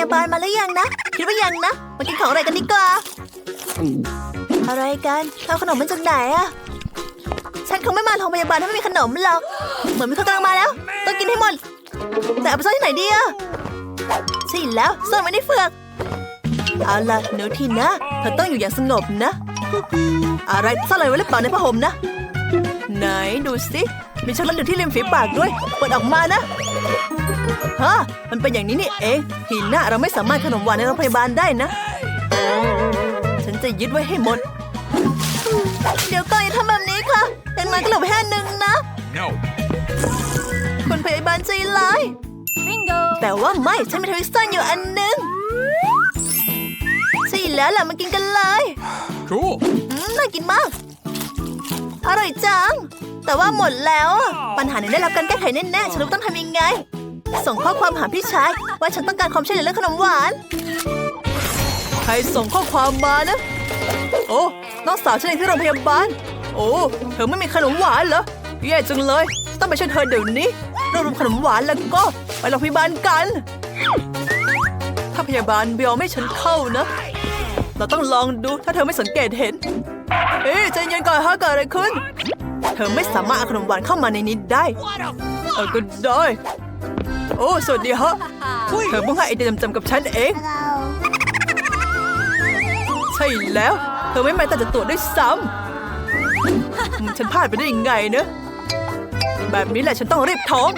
ยาบาลมาแล้วยังนะ คิดว่ายังนะ มากินของอะไรกันดีกว่า อะไรกันเอาขนมมาจากไหนอะฉันคงไม่มาโรงพยาบาลถ้าไม่มีขนมหรอก เหมือนมีคนกำลังมาแล้ว ต้องกินให้หมด แต่เอาไปซ่อนที่ไหนดีอะใช่แล้วซ่อนไว้ในเฟือก เอาล่ะหนูทีนะเธอต้องอยู่อย่างสงบนะ อะไรซ่อนอะไรไว้หรือเปล่าในผ้าห่มนะ ไหนดูสิ มีช็อกโกแลตอยู่ที่ริมฝีปากด้วย เปิดออกมานะฮะมันเป็นอย่างนี้นี่เองทีน่าเราไม่สามารถขนมหวานในโรงพยาบาลได้นะ ฉันจะยึดไว้ให้หมด เดี๋ยวก่อนอย่าทำแบบนี้ค่ะอย่างน้อยก็เหลือแค่หนึ่งนะ No. คุณพยาบาลใจร้าย Bingo! แต่ว่าไม่ฉันมีทวิสตันอยู่อันหนึงใช่แล้วล่ะมากินกันเลย Cool. อืมน่ากินมาก อร่อยจัง แต่ว่าหมดแล้วอะปัญหานี้ได้รับการแก้ไขแน่ๆฉันรู้ต้องทำยังไง ส่งข้อความหาพี่ชาย ว่าฉันต้องการความช่วยเหลือเรื่องขนมหวาน ใครส่งข้อความมานะ โอ้น้องสาวฉันเองที่โรงพยาบาล โอ้ เธอไม่มีขนมหวานเหรอ แย่จังเลย ต้องไปช่วยเธอเดี๋ยวนี้รวบรวมขนมหวานแล้วก็ไปโรงพยาบาลกัน ถ้าพยาบาลไม่ยอมให้ฉันเข้านะ เราต้องลองดูถ้าเธอไม่สังเกตเห็น เอ๊ะใจเย็นก่อนฮะเกิดอะไรขึ้น เธอไม่สามารถเอาขนมหวานเข้ามาในนี้ได้ เออก็ได้ โอ้ สวัสดีฮะเธอเพิ่งให้ไอเดียจำๆกับฉันเอง ใช่แล้ว เธอไม่มาแต่จะตรวจด้วยซ้ำอืมฉันพลาดไปได้ยังไงเนอะแบบนี้แหละฉันต้องรีบท้อง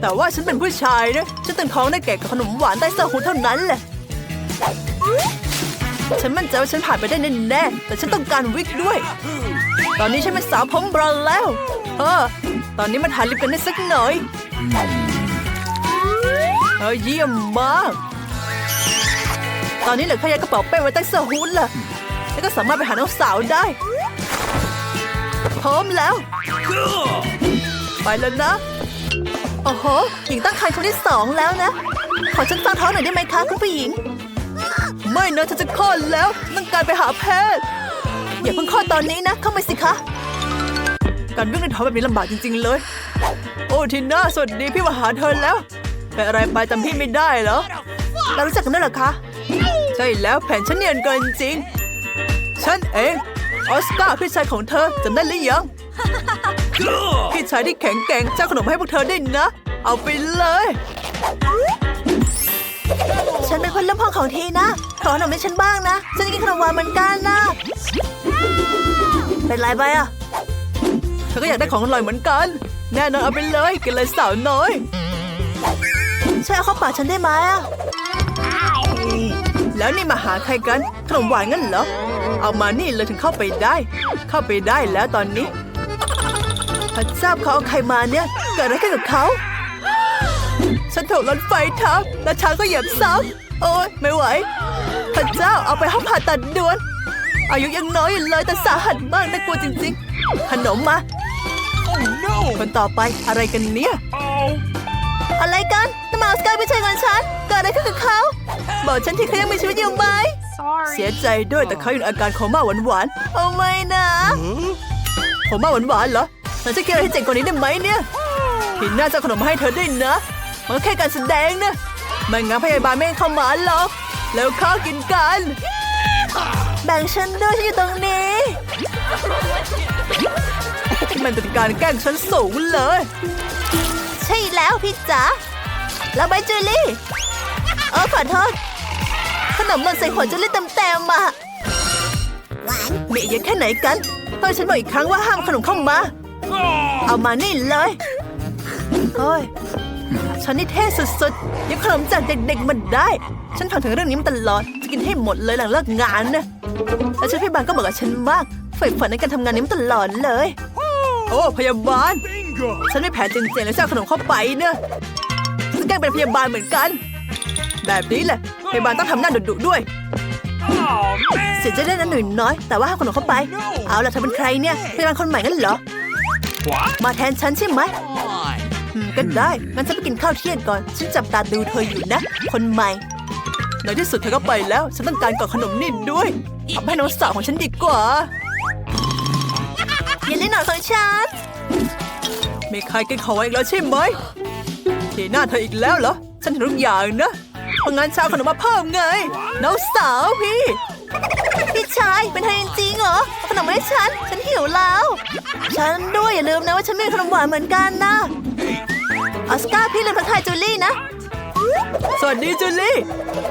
แต่ว่าฉันเป็นผู้ชายนะ ฉันต้องท้องได้แก่กับขนมหวานใต้เสื้อหูเท่านั้นแหละ ฉันมั่นใจว่าฉันผ่านไปได้แน่ๆแต่ฉันต้องการวิกด้วย ตอนนี้ฉันเป็นสาวผมบรอนซ์แล้ว เออ ตอนนี้มาทาลิปกันได้สักหน่อย เออเยี่ยมมาก ตอนนี้เหลือแค่ยัดกระเป๋าเป้ไว้ใต้เสื้อฮู้ดล่ะ แล้วก็สามารถไปหาน้องสาวได้ พร้อมแล้ว ไปแล้วนะ โอ้โห หญิงตั้งครรภ์คนที่สองแล้วนะ ขอฉันฟังท้องหน่อยได้ไหมคะคุณผู้หญิง ไม่นะฉันจะคลอดแล้ว ต้องการไปหาแพทย์ อย่าเพิ่งคลอดตอนนี้นะ เข้ามาสิคะ การวิ่งในท้องแบบนี้ลำบากจริง ๆ เลย โอ้ทีน่าสวัสดีพี่มาหาเธอแล้ว เป็นอะไรไปจำพี่ไม่ได้เหรอเรารู้จักกันด้วยเหรอคะ ใช่แล้วแผนฉันเนียนเกินจริง ฉันเอง ออสการ์พี่ชายของเธอจำได้หรือยัง พี่ชายที่แข็งแกร่งเจ้าขนมให้พวกเธอได้นะ เอาไปเลย ฉันเป็นคนเริ่มห้องของทีนะ ขอขนมให้ฉันบ้างนะ ฉันจะกินขนมหวานเหมือนกันนะ เป็นไรไปอะเธอก็อยากได้ของอร่อยเหมือนกัน แน่นอนเอาไปเลยกินเลยสาวน้อย ช่วยเอาเข้าปากฉันได้ไหมอะแล้วนี่มาหาใครกันขนมหวานงั้นเหรอ เอามานี่เลยถึงเข้าไปได้ เข้าไปได้แล้วตอนนี้พระเจ้าเขาเอาใครมาเนี่ยเกิดอะไรขึ้นกับเขา ฉันถูกรถไฟทับและช้างก็เหยียบซ้ำโอ๊ยไม่ไหวพระเจ้าเอาไปห้องผ่าตัดด่วน อายุยังน้อยอยู่เลยแต่สาหัสมากน่ากลัวจริง ๆ ขนมมา Oh no. คนต่อไปอะไรกันเนี่ย Oh. อะไรกันน้ำ มาสกายไม่ใช่ของฉันเกิดอะไรขึ้นกับเขาบอกฉันทีเขายังมีชีวิตอยู่ไหม Sorry. เสียใจด้วยแต่เขาอยู่ในอาการโคม่าหวานๆเอาไม่นะโคม่าหวานๆเหรอเราจะกินอะไรที่เจ๋งกว่านี้ได้ไหมเนี่ยทีน่าจะเอาขนมมาให้เธอด้วยนะ มันก็แค่การแสดงนะไม่งั้นพยาบาลไม่ให้เข้ามาหรอกแล้วข้าวกินกัน แบ่งฉันด้วยฉันอยู่ตรงนี้ มันเป็นการแกล้งฉันสูงเลย ใช่แล้วพี่จ๋า แล้วใบจูลี่เออขอโทษ ขนมหล่นใส่หัวจูลี่เต็มๆอะมีอีกเยอะแค่ไหนกันเฮ้ยฉันบอกอีกครั้งว่าห้ามขนมเข้ามา เอามานี่เลยเฮ้ยฉันนี่เท่สุดๆยังขนมจากเด็กๆมาได้ ฉันฟังถึงเรื่องนี้มาตลอด จะกินให้หมดเลยหลังเลิกงานนะแล้วฉันพยาบาลก็บอกกับฉันมากใฝ่ฝันในการทำงานนี้มาตลอดเลย โอ้พยาบาล Bingo. ฉันไม่แผลจริงๆเลยจะเอาขนมเข้าไปเนอะฉัน แกล้งเป็นพยาบาลเหมือนกัน แบบนี้แหละพยาบาลต้องทำหน้าดุๆด้วย Oh เสียใจได้นะหนุ่ยน้อย แต่ว่าให้ขนมเข้าไป เอาล่ะเธอเป็นใครเนี่ยพยาบาลคนใหม่กันเหรอ What? มาแทนฉันใช่ไหม On. อืมก็ได้งั้นฉันไปกินข้าวเที่ยงก่อน ฉันจับตาดูเธออยู่นะ คนใหม่ในที่สุดเธอก็ไปแล้ว ฉันต้องการกล่องขนมนี่ด้วยเอาไปให้น้องสาวของฉันดีกว่าอย่าเล่นหน่อยของฉันมีใครกินของไว้อีกแล้วใช่ไหม ทีหน้าเธออีกแล้วเหรอ ฉันเห็นทุกอย่างนะเพราะงั้นเช้าขนมมาเพิ่มไง น้องสาวพี่ พี่ชายเป็นไทยจริงๆเหรอเอาขนมมาให้ฉัน ฉันหิวแล้ว ฉันด้วยอย่าลืมนะว่าฉันมีขนมหวานเหมือนกันนะ ออสการ์พี่ลืมทักทายจูลี่นะ สวัสดีจูลี่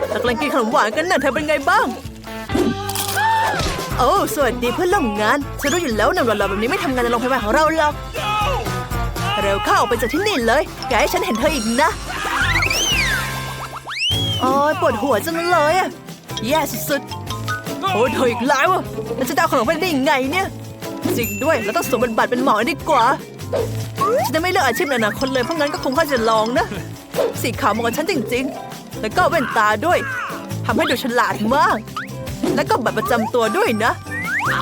เรากำลังกินขนมหวานกันน่ะเธอเป็นไงบ้าง โอ้สวัสดีเพื่อนร่วมงาน ฉันรู้อยู่แล้วนะว่าเราแบบนี้ไม่ทำงานในโรงพยาบาลของเราหรอก เร็วเข้าออกไปจากที่นี่เลยอย่าให้ฉันเห็นเธออีกนะโอ้ยปวดหัวจังเลยอะแย่สุดๆโอ้ยเธออีกแล้วอะแล้วจะได้เอาขนมไปได้ยังไงเนี่ยจริงด้วยเราต้องสวมบทบาทเป็นหมอดีกว่า ฉันจะไม่เลือกอาชีพในอนาคตเลยเพราะงั้นก็คงค่อยจะลองนะ สีขาวมาะกับฉันจริง ๆ แล้วก็แว่นตาด้วยทำให้ดูฉลาดมาก แล้วก็บัตรประจำตัวด้วยนะ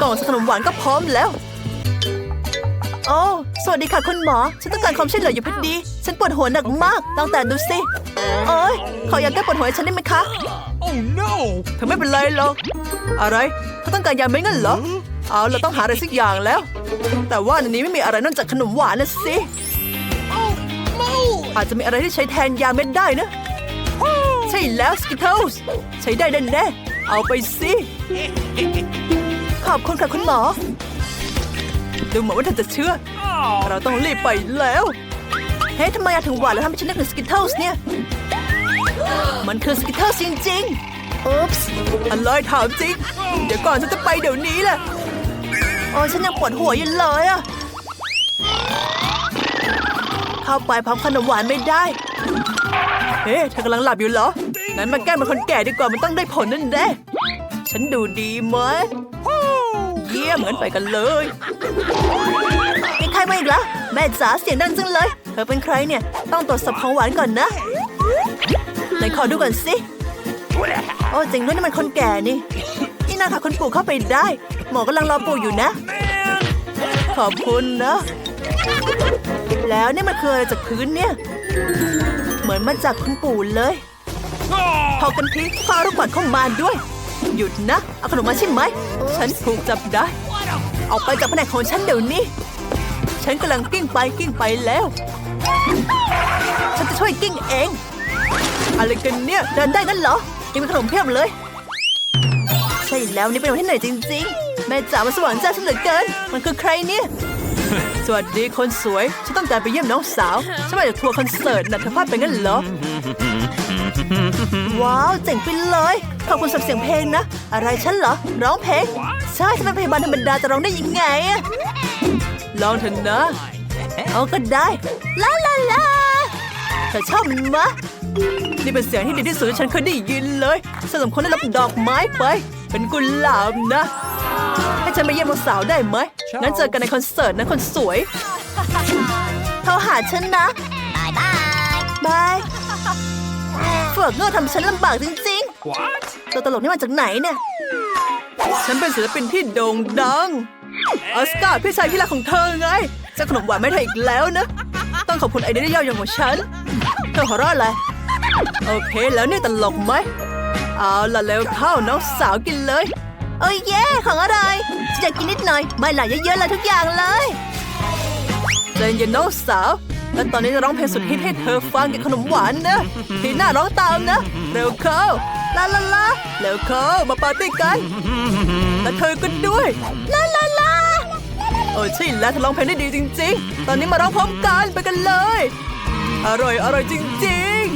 กล่องขนมหวานก็พร้อมแล้ว โอ้สวัสดีค่ะคุณหมอ ฉันต้องการความช่วยเหลืออยู่พอดี ฉันปวดหัวหนักมาก ตั้งแต่ดูสิเอ้ยขอยาแก้ปวดหัวให้ฉันได้ไหมคะ Oh no! เธอไม่เป็นไรหรอก อะไรเขาต้องการยาไม่งั้นเหรอ เอาเราต้องหาอะไรสักอย่างแล้ว แต่ว่าในนี้ไม่มีอะไรนอกจากขนมหวานนะสิ อาจจะมีอะไรที่ใช้แทนยาเม็ดได้นะ ใช่แล้วสกิทเทิลส์ใช้ได้แน่ๆเอาไปสิ ขอบคุณค่ะคุณหมอ ดูเหมือนว่าเธอจะเชื่อ Oh, เราต้องรีบไปแล้ว เฮ้ยทำไมอาถึงหวานแล้วทำให้ฉันนึกถึงสกิทเทิลส์เนี่ย มันคือสกิทเทิลส์จริงๆอุ๊ปส์อะไรถามจริง เดี๋ยวก่อนฉันจะไปเดี๋ยวนี้แหละโอ้ยฉันยังปวดหัวอยู่เลยอะเข้าไปพร้อมขนมหวานไม่ได้ เฮ้ยเธอกำลังหลับอยู่เหรอ งั้นมาแกล้งเป็นคนแก่ดีกว่ามันต้องได้ผลนั่นแน่ฉันดูดีไหมเยี่ยเหมือนไปกันเลยมีใครมาอีกแล้วแม่จ๋าเสียงดังจังเลย เธอเป็นใครเนี่ย ต้องตรวจสอบของหวานก่อนนะไหนขอดูก่อนสิ โอ้จริงด้วยนี่มันคนแก่นี่ นี่นาค่ะคุณปู่เข้าไปได้ หมอกำลังรอปู่อยู่นะ ขอบคุณนะ แล้วนี่มันคืออะไรจากพื้นเนี่ย เหมือนมาจากคุณปู่เลยพอกันทีฟ้าลูกปัดเข้ามาด้วย หยุดนะ เอาขนมมาใช่ไหม ฉันถูกจับได้ ออกไปจากแผนกของฉันเดี๋ยวนี้ ฉันกำลังกิ้งไปกิ้งไปแล้ว ฉันจะช่วยกิ้งเอง อะไรกันเนี่ยเดินได้งั้นเหรอ ยังมีขนมเพียบเลย ใช่แล้วนี่เป็นวันที่ไหนจริง ๆ แม่จ๋ามาสว่างจ้าฉันเหลือเกิน มันคือใครเนี่ย สวัสดีคนสวย ฉันต้องการไปเยี่ยมน้องสาว ฉันมาจากทัวร์คอนเสิร์ตนะเธอพลาดไปงั้นเหรอ ว้าว เจ๋งไปเลย ขอบคุณสำหรับเสียงเพลงนะ อะไรฉันเหรอ ร้องเพลง ใช่ฉันเป็นพยาบาลธรรมดาจะร้องได้ยังไงอะลองเถอะนะ เอาก็ได้ ลาลาลาเธอชอบมันมะนี่เป็นเสียงที่ดีที่สุดที่ฉันเคยได้ยินเลยฉันสมควรได้รับดอกไม้ไป เป็นกุหลาบนะ ให้ฉันไปเยี่ยมน้องสาวได้ไหม งั้นเจอกันในคอนเสิร์ตนะคนสวยโทรหาฉันนะ บายบาย บายเฟือกเงอทำฉันลำบากจริง what? ๆตัวตลกนี่มาจากไหนเนี่ย ฉันเป็นศิลปินที่โด่งดัง ออสการ์พี่ชายที่รักของเธอไงจะขนมหวานไม่ได้อีกแล้วนะ ต้องขอบคุณไอเดียที่ยอดเยี่ยมของฉัน เธอหัวเราะอะไร โอเคแล้วนี่ตลกไหม เอาละเร็วเข้าน้องสาวกินเลย โอ้ยแย่ของอะไรฉันอยากกินนิดหน่อยไม่หลายเยอะๆเลยทุกอย่างเลยใจเย็นน้องสาวและตอนนี้จะร้องเพลงสุดฮิตให้เธอฟังกับขนมหวานนะทีหน้าร้องตามนะ เร็วเข้าลาลาลาเร็วเข้ามาปาร์ตี้กัน และเธอก็ด้วยลาลาลาโอ้ใช่แล้วเธอร้องเพลงได้ดีจริง ๆ ตอนนี้มาร้องพร้อมกันไปกันเลย อร่อยอร่อยจริง Please!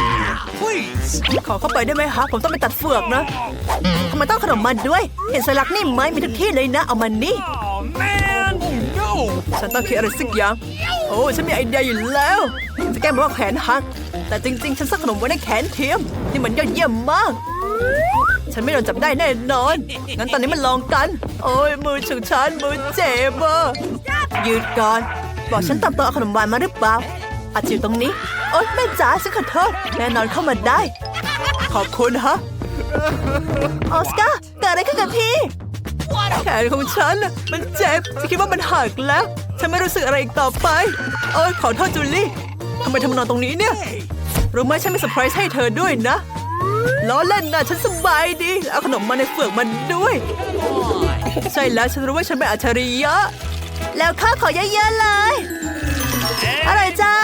ๆ ขอเข้าไปได้ไหมคะผมต้องไปตัดเฟือกนะทำไมต้องขนมมันด้วย เห็นสลักนี่ไหมมีทุกที่เลยนะ เอามันนี่ Oh man! Oh no! ฉันต้องคิดอะไรสักอย่าง โอ้ฉันมีไอเดียอยู่แล้วจะแก้บอกว่าแขนหัก แต่จริง ๆ ฉันซักขนมไว้ในแขนเทียม นี่มันยอดเยี่ยมมาก ฉันไม่โดนจับได้แน่นอน งั้นตอนนี้มันลองกัน โอ้ยมือฉุกฉันมือเจ็บอะยืดก่อน บอกฉันตามตัวเอาขนมหวานมาหรือเปล่า อาจจะอยู่ตรงนี้ โอ๊ยแม่จ๋าฉันขอโทษแน่นอนเข้ามาได้ ขอบคุณฮะ ออสการ์เกิดอะไรขึ้นกับพี่ แขนของฉันน่ะมันเจ็บ ฉันคิดว่ามันหักแล้ว ฉันไม่รู้สึกอะไรอีกต่อไปเอ้ยขอโทษจูลี่ทำไมเธอมานอนตรงนี้เนี่ยรู้ไหมฉันมีเซอร์ไพรส์ให้เธอด้วยนะล้อเล่นนะฉันสบายดี เอาขนมมาในเฟือกมันด้วย ใช่แล้วฉันรู้ว่าฉันเป็นอัจฉริยะ แล้วข้าขอเยอะๆเลย อร่อยจัง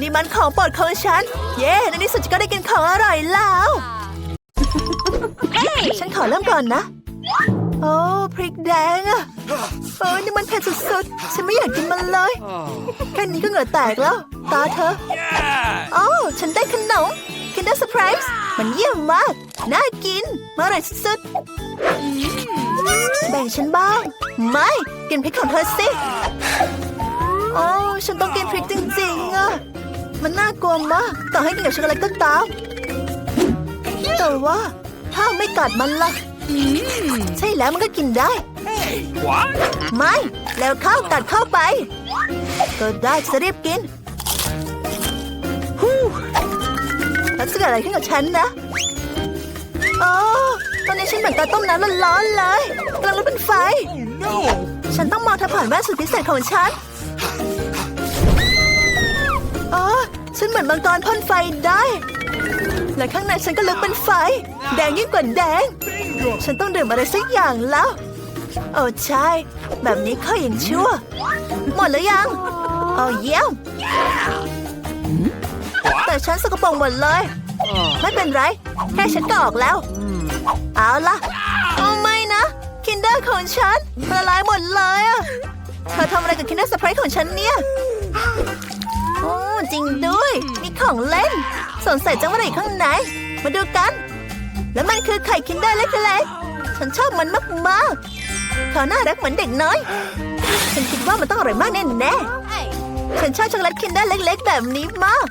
นี่มันของโปรดของฉัน เย้ในที่สุดฉันก็ได้กินของอร่อยแล้ว ฉันขอเริ่มก่อนนะ โอ้พริกแดงอะเออนี่มันเผ็ดสุดๆ ฉันไม่อยากกินมันเลย แค่นี้ก็เหงื่อแตกแล้ว ตาเธอ Yeah! โอ้ฉันได้ขนม Kinder Surprise มันเยี่ยมมาก น่ากินมาอร่อยสุดๆ แบ่งฉันบ้าง ไม่ กินพริกของเธอสิ โอ้ ฉันต้องกินพริกจริงๆอะ มันน่ากลัวมากต่อให้กินกับช็อกโกแลตก็ตาม แต่ว่าถ้าไม่กัดมันล่ะ ใช่แล้วมันก็กินได้ Hey! ไม่ แล้วเข้ากัดเข้าไป ก็ได้จะรีบกินฮู้แล้วจะเกิดอะไรขึ้นกับฉันนะโอ้ตอนนี้ฉันเหมือนกับต้มน้ำร้อนๆเลยกำลังลุกเป็นไฟ Oh no! ฉันต้องมองเธอผ่านแว่นสุดพิเศษของฉันอ๋อ ฉันเหมือนมังกรพ่นไฟได้ และข้างในฉันก็ลุกเป็นไฟ แดงยิ่งกว่าแดง ฉันต้องดื่มอะไรสักอย่างแล้ว โอ้ใช่ แบบนี้ค่อยยังชั่ว หมดหรือยังโอ้เยี่ยมแต่ฉันสกปรกหมดเลย ไม่เป็นไร แค่ฉันก็ออกแล้ว เอาล่ะโอ้ไม่นะ คินเดอร์ของฉันละลายหมดเลยอะเธอทำอะไรกับคินเดอร์สไปร์ของฉันเนี่ย อ้จริงด้วย มีของเล่น สงสัยจะว่าอะไรอยู่ข้างใน มาดูกัน แล้วมันคือไข่คินเดอร์เล็กๆฉันชอบมันมากๆเขาน่ารักเหมือนเด็กน้อย ฉันคิดว่ามันต้องอร่อยมากแน่ๆฉันชอบช็อกโกแลตคินเดอร์เล็ก ๆ แบบนี้มาก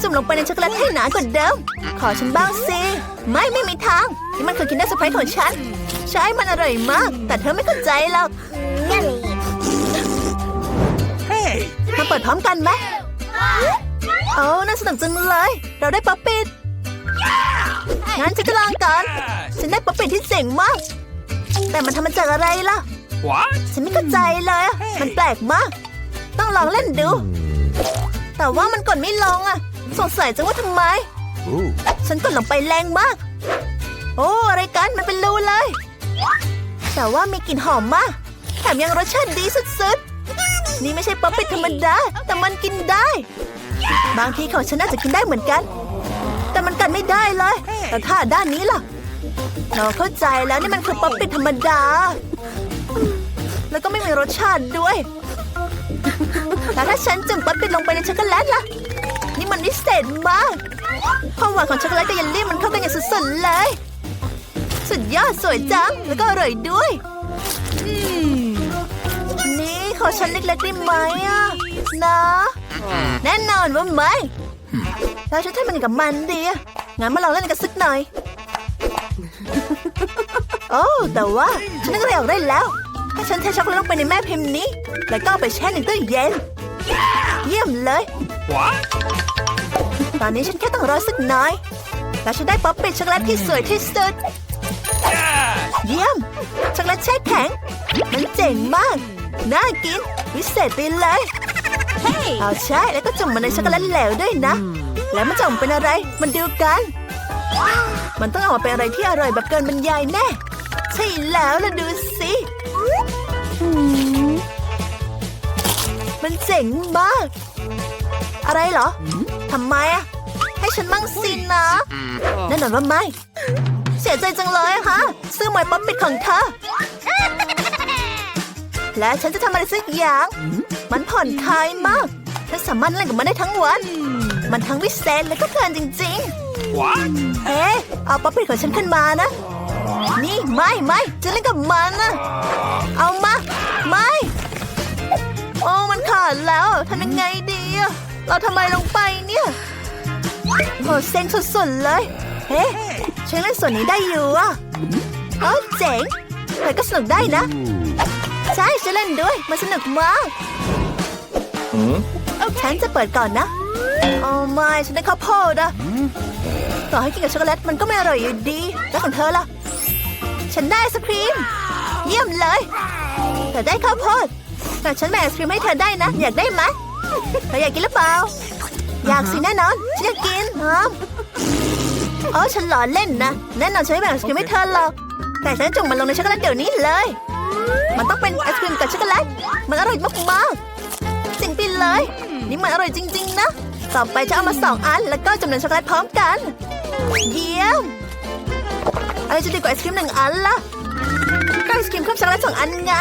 จุ่มลงไปในช็อกโกแลตให้หนากว่าเดิม ขอฉันบ้างสิ ไม่ไม่มีทาง นี่มันคือคินเดอร์สไปร์ของฉัน ใช่มันอร่อยมาก แต่เธอไม่เข้าใจหรอก Hey! มาเปิดพร้อมกันไหม โอ้น่าสนุกจังเลย เราได้ป๊อปปิดงั้นฉันจะลองก่อน Yes! ฉันได้ป๊อปปิดที่เจ๋งมาก แต่มันทำมาจากอะไรล่ะ What? ฉันไม่เข้าใจเลยอะมันแปลกมาก ต้องลองเล่นดู แต่ว่ามันกดไม่ลงอะสงสัยจังว่าทำไม Ooh. ฉันกดลงไปแรงมาก โอ้ อะไรกัน มันเป็นรูเลย แต่ว่ามีกลิ่นหอมมาก แถมยังรสชาติดีสุดๆ นี่ไม่ใช่ป๊อปปิดธรรมดา แต่มันกินได้ บางทีของฉันน่าจะกินได้เหมือนกัน แต่มันกันไม่ได้เลย แต่ถ้าด้านนี้ล่ะ เราเข้าใจแล้วนี่มันคือป๊อปปิดธรรมดา แล้วก็ไม่มีรสชาติด้วย แล้วถ้าฉันจุ่มป๊อปปิดลงไปในช็อกโกแลตล่ะ นี่มันพิเศษมากความหวานของช็อกโกแลตกับเยลลี่มันเข้ากันอย่างสุดๆเลย สุดยอดสวยจัง แล้วก็อร่อยด้วย อฉันเล็กๆได้ไหมอะนะแน่นอนว่าไม่แล้วฉันทำมันกับมันดีอะงั้นมาลองเล่นกันสักหน่อย โอ้แต่ว่าฉันนึกอะไรออกได้แล้ว ถ้าฉันเทช็อกโกแลตลงไปในแม่พิมพ์นี้ แล้วก็เอาไปแช่ในตู้เย็น เยี่ยมเลย What? ตอนนี้ฉันแค่ต้องรอสักหน่อย แล้วฉันได้ป๊อปปิดช็อกโกแลตที่สวยที่สุด Yes! เยี่ยม ช็อกโกแลตแช่แข็ง มันเจ๋งมาก น่ากิน วิเศษไปเลยเอาใช่แล้วก็จุ่มมันในช็อกโกแลตเหลวด้วยนะ แล้วมันจะออกมาเป็นอะไร มันดูกัน มันต้องออกมาเป็นอะไรที่อร่อยแบบเกินบรรยายแน่ ใช่แล้วละดูสิอืมมันเจ๋งมาก อะไรเหรอทำไมอะให้ฉันมั่งสินนะแน่นอนว่าไม่ เสียใจจังเลยอะค่ะซื้อหมายป๊อปปิดของเธอ และฉันจะทำอะไรสักอย่าง มันผ่อนคลายมาก ฉันสามารถเล่นกับมันได้ทั้งวัน มันทั้งวิเศษและก็เพลินจริง What? ๆเฮ้เอาป๊อปปิดของฉันขึ้นมานะ นี่ไม่ไม่จะเล่นกับมันนะ เอามา ไม่ โอ้มันขาดแล้วทำยังไงดีอะเราทำอะไรลงไปเนี่ยโหเซ็งสุดๆเลยเฮ้ฉันเล่นส่วนนี้ได้อยู่อะเออเจ๋งแต่ก็สนุกได้นะ ใช่ฉันเล่นด้วย มันสนุกมากฉันจะเปิดก่อนนะโอ้ไม่ฉันได้ข้าวโพดอะต่อให้กินกับช็อกโกแลตมันก็ไม่อร่อยอยู่ดี แล้วของเธอล่ะ ฉันได้ไอศครีม เยี่ยมเลยเธอได้ข้าวโพด แต่ฉันแบ่งไอศครีมให้เธอได้นะ อยากได้ไหมเธออยากกินหรือเปล่า อยากสิแน่นอน ฉันอยากกินฮะโอ้ฉันหล่อเล่นนะ แน่นอนฉันไม่แบ่งไอศครีมให้เธอหรอก แต่ฉันจุ่มมันลงในช็อกโกแลตเดี๋ยวนี้เลย มันต้องเป็นไอศครีมกับช็อกโกแลต มันอร่อยมากๆจริงไปเลย นี่มันอร่อยจริง ๆ นะ ต่อไปจะเอามาสองอัน แล้วก็จำนวนช็อกโกแลตพร้อมกัน เยี่ยม อะไรจะดีกว่าไอศครีมหนึ่งอันล่ะก็ไอศครีมเคลือบช็อกโกแลตสองอันไง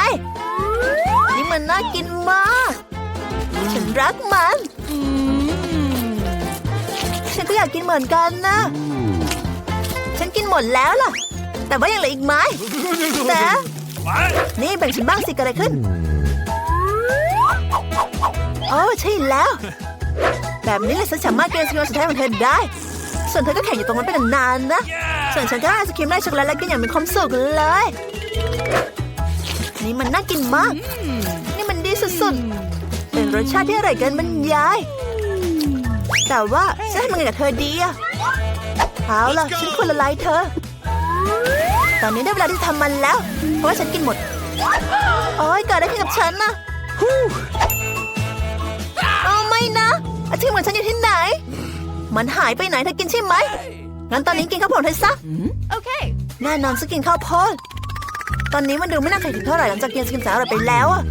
นี่มันน่ากินมาก ฉันรักมัน ฉันก็อยากกินเหมือนกันนะ ฉันกินหมดแล้วล่ะ แต่ว่ายังเหลืออีกไม้แต่ What? นี่แบ่งฉันบ้างสิเกิดอะไรขึ้น โอ้ใช่แล้ว แบบนี้แหละฉันสามารถกินไอศครีมสุดท้ายของเธอได้ ส่วนเธอก็แข่งอยู่ตรงนั้นเป็นนานๆนะ ส่วนฉันก็ได้ไอศครีมไล่ช็อกโกแลตและกินอย่างมีความสุขเลย นี่มันน่ากินมาก นี่มันดีสุดๆ เป็นรสชาติที่อร่อยเกินบรรยาย แต่ว่าจะให้มันไงกับเธอดีอะเอาล่ะฉันควรละลายเธอ ตอนนี้ได้เวลาที่จะทำมันแล้ว เพราะว่าฉันกินหมด โอ้ยเกิดอะไรขึ้นกับฉันนะเอาไม่นะไอศครีมของฉันอยู่ที่ไหน มันหายไปไหนเธอกินใช่ไหม งั้นตอนนี้กินข้าวโพดเธอซะ Okay. แน่นอนจะกินข้าวโพด ตอนนี้มันดูไม่น่าใครถึงเท่าไหร่หลังจากกินสกินสาอร่อยไปแล้วอะ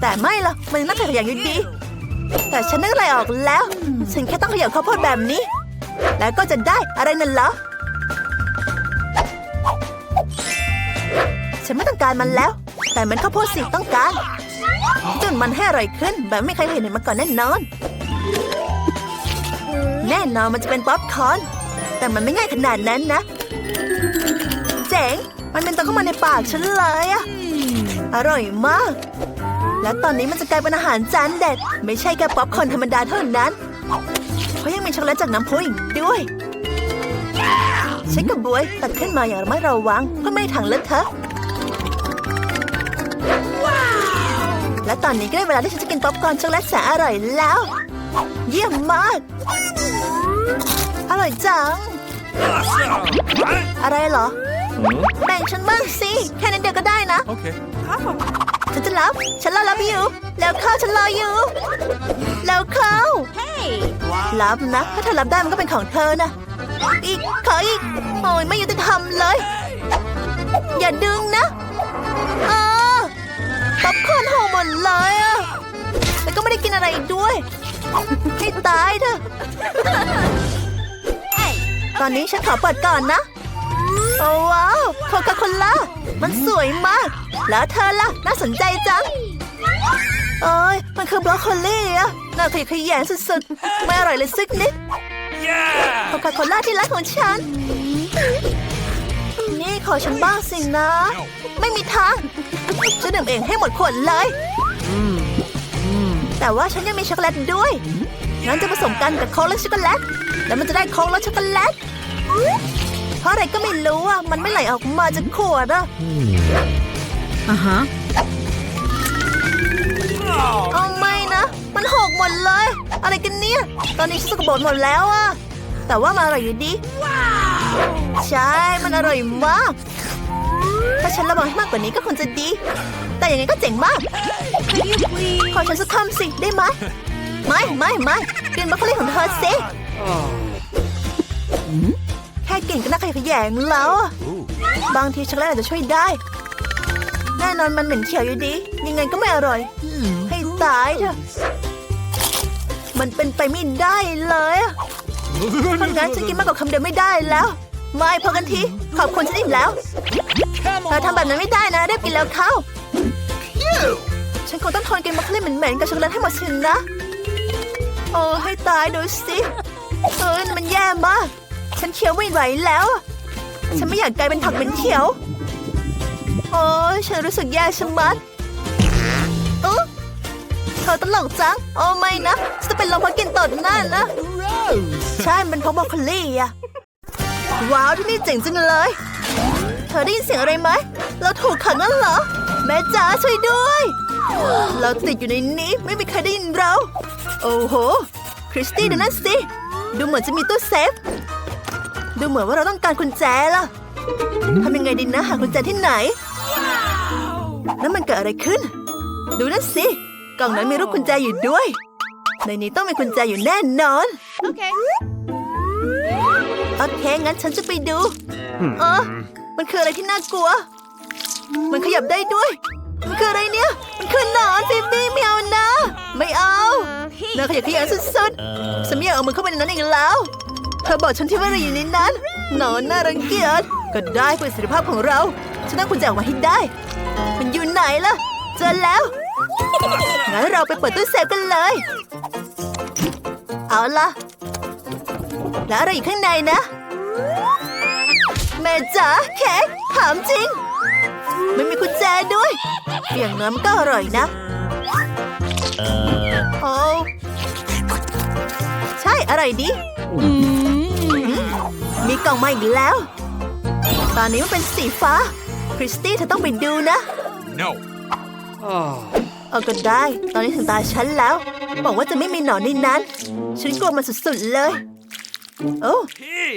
แต่ไม่ล่ะมันยังน่าใครอย่างอยู่ดี แต่ฉันนึกอะไรออกแล้ว ฉันแค่ต้องขยับข้าวโพดแบบนี้ แล้วก็จะได้อะไรนั่นเหรอ ฉันไม่ต้องการมันแล้ว แต่มันข้าวโพดสิต้องการจนมันให้อร่อยขึ้น แบบไม่เคยเห็นมาก่อนแน่นอน แน่นอนมันจะเป็นป๊อปคอร์นแต่มันไม่ง่ายขนาดนั้นนะ เจ๋ง มันเป็นตัวเข้ามาในปากฉันเลยอะอร่อยมาก และตอนนี้มันจะกลายเป็นอาหารจานเด็ด ไม่ใช่แค่ป๊อปคอร์นธรรมดาเท่านั้น เพราะยังมีช็อกโกแลตจากน้ำพุอีกด้วยใช้กระบวยตัดขึ้นมาอย่างระมัดระวังเพื่อไม่ให้ถังเลอะเทอะ อนนี้ก็ได้เวลาที่ฉันจะกินป๊อปคอร์นช็อกโกแลตแสนอร่อยแล้ว เยี่ยมมาก อร่อยจัง Awesome! What? อะไรเหรอ แบ่งฉันบ้างสิ แค่นั้นเดียวก็ได้นะ Okay. ฉันจะรับ ฉันรอรับอยู่ แล้วเข้าฉันรออยู่ แล้วเข้า Hey. รับนะ ถ้าเธอรับได้มันก็เป็นของเธอนะ อีก ขออีก โอ้ยไม่ยุติธรรมเลย อย่าดึงนะเออ ป๊อปคอร์นหกหมดเลยอะแล้วก็ไม่ได้กินอะไรอีกด้วย ให้ตายเถอะ Hey. ตอนนี้ฉันขอเปิดก่อนนะ โอ้ว้าวโคคาโคล่ามันสวยมาก แล้วเธอล่ะ น่าสนใจจังเอ้ย มันคือบรอกโคลี่อะน่าขยะแขยงสุดๆ ไม่อร่อยเลยสักนิดโค Yeah! คาโคล่าที่รักของฉันนี่ ขอฉันบ้างสินะ ไม่มีทางฉันดื่มเองให้หมดขวดเลย แต่ว่าฉันยังมีช็อกโกแลตด้วยงั้นจะผสมกันกับโค้กและช็อกโกแลตแล้วมันจะได้โค้กและช็อกโกแลตเพราะอะไรก็ไม่รู้อะมันไม่ไหลออกมาจากขวดอะ Uh huh. เอาไม่นะ มันหกหมดเลย อะไรกันเนี่ย ตอนนี้ฉันสกปรกหมดแล้วอะแต่ว่ามันอร่อยอยู่ดี ใช่ มันอร่อยมาก ถ้าฉันระวังให้มากกว่านี้ก็คงจะดี แต่อย่างนี้ก็เจ๋งมาก ขอฉันสักคำสิ ได้ไหม ไม่ไม่ไม่กินบรอกโคลีของเธอสิแค่กลิ่นก็น่าขยะแขยงแล้วอะ Ooh. บางทีช็อกโกแลตอาจจะช่วยได้ แน่นอนมันเหม็นเขียวอยู่ดี ยังไงก็ไม่อร่อย ให้ตายเถอะ มันเป็นไปไม่ได้เลยอะ เพราะงั้นฉันกินมากกว่าคำเดียวไม่ได้แล้ว ไม่พอกันทีขอบคุณฉันอิ่มแล้วเธอทำแบบนั้นไม่ได้นะรีบกินแล้วเข้า ฉันคงต้องทนกินบรอกโคลีเหม็นๆกับช็อกโกแลตให้หมดสินนะ โอ้ให้ตายดูสิเอ้ยมันแย่มาก ฉันเคี้ยวไม่ไหวแล้ว ฉันไม่อยากกลายเป็นผักเป็นเขียว โอ้ฉันรู้สึกแย่ชะมัด อตลกจัง โอ้ไม่นะฉันจะเป็นลมเพราะกินตดนั่นนะใช่มันเพราะบรอกโคลีอะว้าวที่นี่เจ๋งจังเลย เธอได้ยินเสียงอะไรไหม เราถูกขังนั่นเหรอ แม่จ๋าช่วยด้วย เราติดอยู่ในนี้ไม่มีใครได้ยินเรา โอ้โห คริสตี้ดูนั่นสิ ดูเหมือนจะมีตู้เซฟ ดูเหมือนว่าเราต้องการกุญแจล่ะทำยังไงดีนะหากุญแจที่ไหน แล้วมันเกิดอะไรขึ้น ดูนั่นสิ กล่องนั้นมีรูปกุญแจอยู่ด้วย ในนี้ต้องมีกุญแจอยู่แน่นอน Okay. โอเค งั้นฉันจะไปดู เออ มันคืออะไรที่น่ากลัว มันขยับได้ด้วย มันคืออะไรเนี่ย มันคือหนอนฟิบบี้ไม่เอานะ ไม่เอา Uh, เนื้อขยะแขยงสุดๆฉันไม่อยากเอามือเข้าไปในนั้นอีกแล้ว เธอบอกฉันที่ว่าอะไรอยู่ในนั้น หนอนน่ารังเกียจ ก็ได้เพื่อประสิทธิภาพของเรา ฉันต้องคุณจะออกมาให้ได้ มันอยู่ไหนล่ะ เจอแล้ว งั้นเราไปเปิดตู้เซฟกันเลย เอาล่ะแล้วอะไรอยู่ข้างในนะ แม่จ๋าเค้กถามจริง ไม่มีกุญแจด้วยอย่างน้ำมันก็อร่อยนะโอ้ใช่อร่อยดีมีกล่องมาอีกแล้ว ตอนนี้มันเป็นสีฟ้า คริสตี้เธอต้องไปดูนะ No. เอาก็ได้ ตอนนี้ถึงตาฉันแล้ว บอกว่าจะไม่มีหนอนในนั้น ฉันกลัวมันสุดๆเลย โอ้ Hey,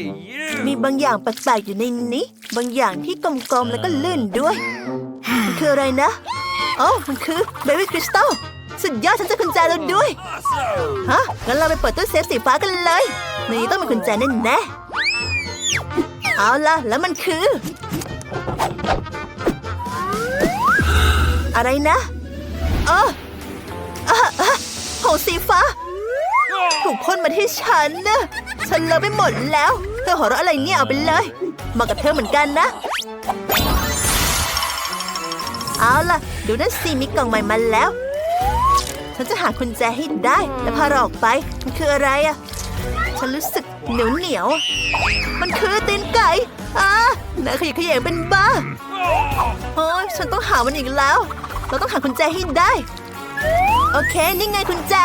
มีบางอย่างแปลกๆอยู่ในนี้ บางอย่างที่กลมๆแล้วก็ลื่นด้วยมันคืออะไรนะ โอ้มันคือเบบี้คริสตัลสุดยอดฉันจะกุญแจแล้วด้วย ฮะ งั้นเราไปเปิดตู้เซฟสีฟ้ากันเลยนนี้ต้องมีกุญแจแน่แน่เอาล่ะ แล้วมันคือ อะไรนะ เออออเออผงสีฟ้า ถูกพ่นมาที่ฉันนะฉันเลอะไปหมดแล้ว เธอหัวเราะอะไรเนี่ยเอาไปเลยมากับเธอเหมือนกันนะ เอาล่ะ ดูนั่นสิมีกล่องใหม่มาแล้ว ฉันจะหากุญแจให้ได้ และพาเราออกไป มันคืออะไรอะฉันรู้สึกเหนียวเหนียว มันคือตีนไก่อ่าไหนขยะแขยงเป็นบ้าโอ้ยฉันต้องหามันอีกแล้ว เราต้องหากุญแจให้ได้ โอเค นี่ไงกุญแจ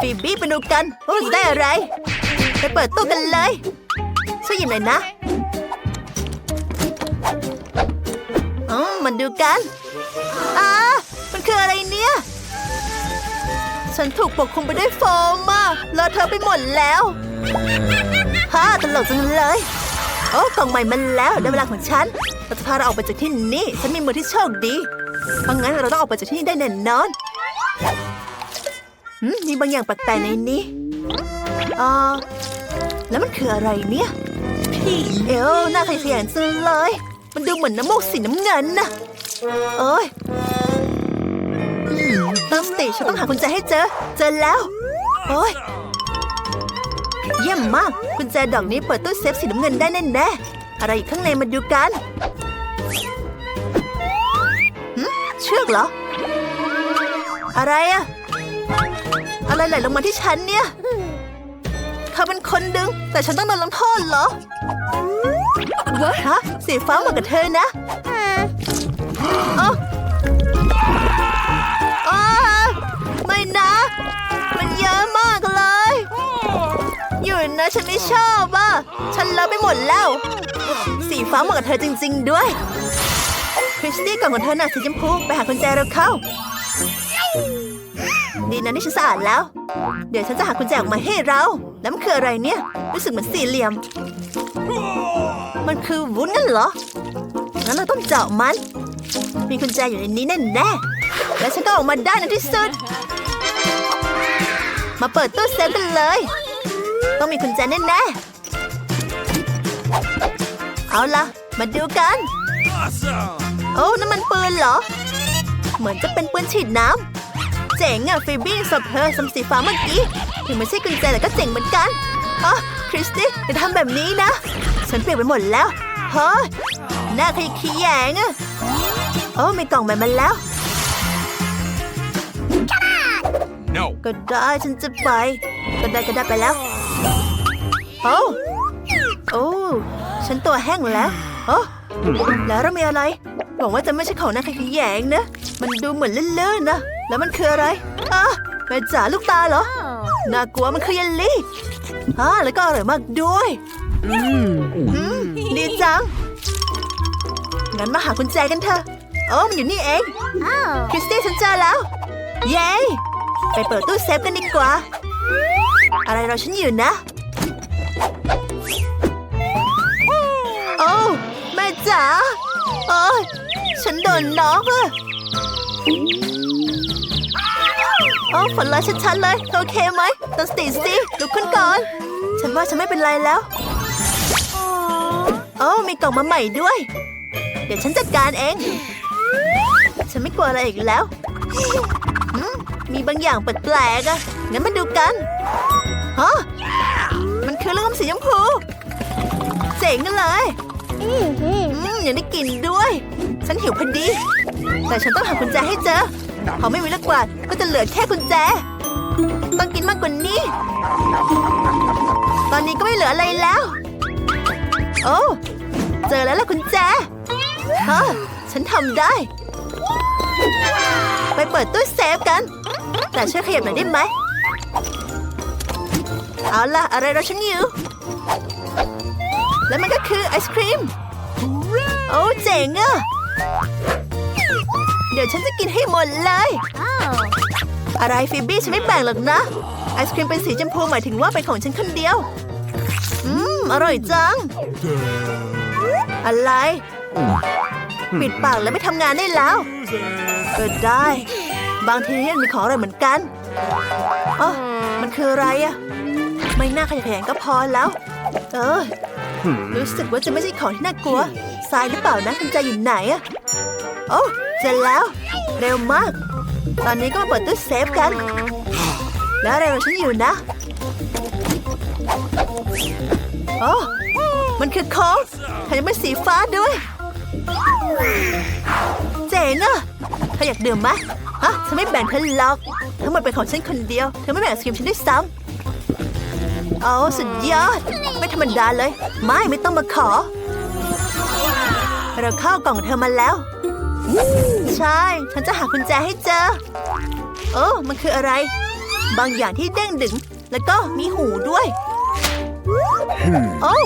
ฟีบี้ไปดูกันว่าเราจะได้อะไร ไปเปิดตู้กันเลยช่วยหยิบหน่อยนะอ๋อมันดูกันอ่ามันคืออะไรเนี่ย ฉันถูกปกคลุมไปด้วยโฟมมาเลอะเทอะไปหมดแล้วฮ่าตลกจังเลย โอ้กล่องใหม่มันแล้วได้เวลาของฉันเราจะพาเราออกไปจากที่นี่ ฉันมีมือที่โชคดี เพราะงั้นเราต้องออกไปจากที่นี่ได้แน่นอนมีบางอย่างแปลกๆในนี้อ่าแล้วมันคืออะไรเนี่ยพี่เอวหน้าขยงจังเลย มันดูเหมือนน้ำมูกสีน้ำเงินนะเอ้ยตั้งสติฉันต้องหากุญแจให้เจอ เจอแล้วโอ้ยเยี่ยมมากกุญแจดอกนี้เปิดตู้เซฟสีน้ำเงินได้แน่ๆอะไรอยู่ข้างในมาดูกัน ชือกเหรอ อะไรอะอะไรไหลลงมาที่ฉันเนี่ยเขาเป็นคนดึง แต่ฉันต้องโดนลงโทษเหรอฮะสีฟ้าเหมือนกับเธอนะอ้าอ้าไม่นะ มันเยอะมากเลย อยู่นะฉันไม่ชอบอะ ฉันเลอะไปหมดแล้ว สีฟ้าเหมือนกับเธอจริง ๆ ด้วย คริสตี้กล่องของเธอหน่ะสีชมพูไปหากุญแจเราเข้า ดีนะที่ฉันสะอาดแล้ว เดี๋ยวฉันจะหากุญแจออกมาให้เราแล้วมันคืออะไรเนี่ย รู้สึกเหมือนสี่เหลี่ยม มันคือวุ้นนั่นเหรอ งั้นเราต้องเจาะมัน มีกุญแจอยู่ในนี้แน่แน่ๆและฉันก็ออกมาได้ในที่สุด มาเปิดตู้เซฟกันเลย ต้องมีกุญแจแน่แน่ๆเอาละมาดูกัน Awesome. โอ้นั่นมันปืนเหรอ เหมือนจะเป็นปืนฉีดน้ำเจ๋งอะฟิบี้สบเธอสมสีฟ้าเมื่อกี้ถึงไม่ใช่กุญแจแต่ก็เจ๋งเหมือนกันอ๋อคริสตี้อย่าทำแบบนี้นะ ฉันเปลี่ยนไปหมดแล้วเฮ้ยหน้าขยะแขยงอะโอ้มีกล่องใหม่มาแล้ว No. ก็ได้ฉันจะไป ก็ได้ก็ได้ไปแล้ว โอ้โอ้ฉันตัวแห้งแล้วโอ้แล้วเรามีอะไร หวังว่าจะไม่ใช่ของนักขยแยงนะ มันดูเหมือนเลื่อนๆนะ แล้วมันคืออะไรอะแม่จ๋าลูกตาเหรอ น่ากลัวมันคือเยลลี่อ่าแล้วก็อร่อยมากด้วย อืมดีจัง งั้นมาหากุญแจกันเถอะโอ้มันอยู่นี่เองคริสตี้ฉันเจอแล้ว เย้ ไปเปิดตู้เซฟกันดีกว่า อะไรเราฉันอยู่นะ โอ้แม่จ๋าโอ้ย ฉันโดนน็อกอะโอ้ฝนลอยชัดๆเลยเธอโอเคไหมตั้งสติสิลุกขึ้นก่อน ฉันว่าฉันไม่เป็นไรแล้วโอ้มีกล่องมาใหม่ด้วย เดี๋ยวฉันจัดการเอง ฉันไม่กลัวอะไรอีกแล้วหืมมีบางอย่างแปลกๆอะงั้นมาดูกันฮะมันคือลูกอมสีชมพู เจ๋งเลย อืมยังได้กลิ่นด้วย ฉันหิวพอดี แต่ฉันต้องหากุญแจให้เจอพอไม่มีลูกกวาดก็จะเหลือแค่กุญแจ ต้องกินมากกว่านี้ ตอนนี้ก็ไม่เหลืออะไรแล้ว โอ้เจอแล้วล่ะกุญแจเฮะฉันทำได้ ไปเปิดตู้เซฟกัน แต่ช่วยขยับหน่อยได้ไหม เอาล่ะ อะไรเราฉันอยู่ แล้วมันก็คือไอศครีม โอ้เจ๋งอะ เดี๋ยวฉันจะกินให้หมดเลย Oh. อะไรฟิบบี้ฉันไม่แบ่งหรอกนะ ไอศครีมเป็นสีชมพูหมายถึงว่าเป็นของฉันคนเดียว อืม อร่อยจัง อะไร ปิดปากแล้วไม่ทำงานได้แล้วก็ได้ บางทีเนี่ยมีของอร่อยเหมือนกันอ๋อมันคืออะไรอะไม่น่าขยันขยันก็พอแล้ว เออ รู้สึกว่าจะไม่ใช่ของที่น่ากลัว ทรายหรือเปล่านะคุณใจอยู่ไหนอะโอ้เจอแล้ว เร็วมาก ตอนนี้ก็มาเปิดตู้เซฟกัน แล้วอะไรของฉันอยู่นะโอ้มันคือโค้กแถมยังเป็นสีฟ้าด้วย เจ๋งอะเธออยากดื่มไหมฮะฉันไม่แบ่งเธอหรอก ทั้งหมดเป็นของฉันคนเดียว เธอไม่แบ่งไอศกรีมฉันด้วยซ้ำเอาสุดยอด ไม่ธรรมดาเลย ไม่ไม่ต้องมาขอ เราเข้ากล่องเธอมาแล้ว ใช่ ฉันจะหากุญแจให้เจอ โอ้มันคืออะไร บางอย่างที่เด้งดึง แล้วก็มีหูด้วย โอ้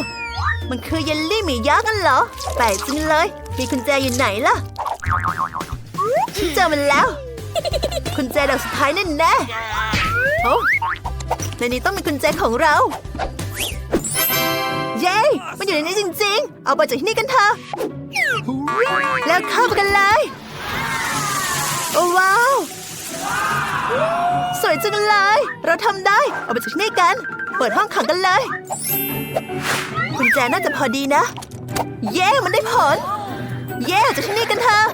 มันคือเยลลี่หมียักษ์กันเหรอ แปลกจังเลย มีกุญแจอยู่ไหนล่ะ ฉันเจอมันแล้ว กุญแจดอกสุดท้ายแน่แน่โอ้ในนี้ต้องมีกุญแจของเรา เย้ มันอยู่ในนี้จริงๆ เอาไปจากที่นี่กันเถอะ แล้วเข้าไปกันเลย โอ้ว้าว สวยจังเลย เราทำได้ เอาไปจากที่นี่กัน เปิดห้องขังกันเลยกุญแจน่าจะพอดีนะ เย้ มันได้ผล เย้ออกจากที่นี่กันเถอะ